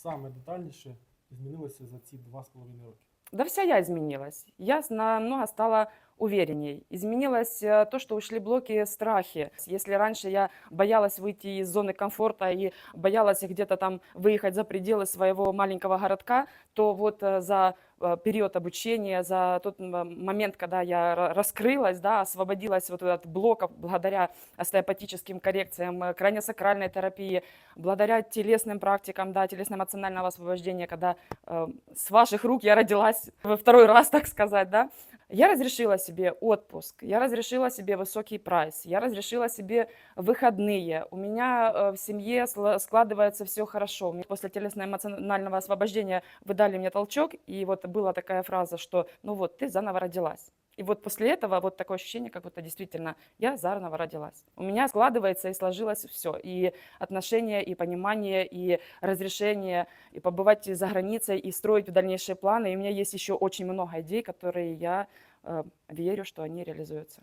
саме детальніше змінилося за ці два з половиною роки? Да вся я изменилась. Я с- намного стала уверенней. Изменилось э, то, что ушли блоки страхи. Если раньше я боялась выйти из зоны комфорта и боялась где-то там выехать за пределы своего маленького городка, то вот э, за э, период обучения, за тот момент, когда я ра- раскрылась, да, освободилась вот от блоков благодаря остеопатическим коррекциям, э, краниосакральной терапии, благодаря телесным практикам, да, телесно-эмоционального освобождения, когда э, с ваших рук я родилась во второй раз, так сказать, да, я разрешила себе отпуск, я разрешила себе высокий прайс, я разрешила себе выходные. У меня э, в семье складывается все хорошо. После телесно-эмоционального освобождения вы дали мне толчок, и вот была такая фраза, что ну вот ты заново родилась. И вот после этого вот такое ощущение, как будто действительно я заново родилась. У меня складывается и сложилось все. И отношения, и понимание, и разрешение, и побывать за границей, и строить дальнейшие планы. И у меня есть еще очень много идей, которые я э, верю, что они реализуются.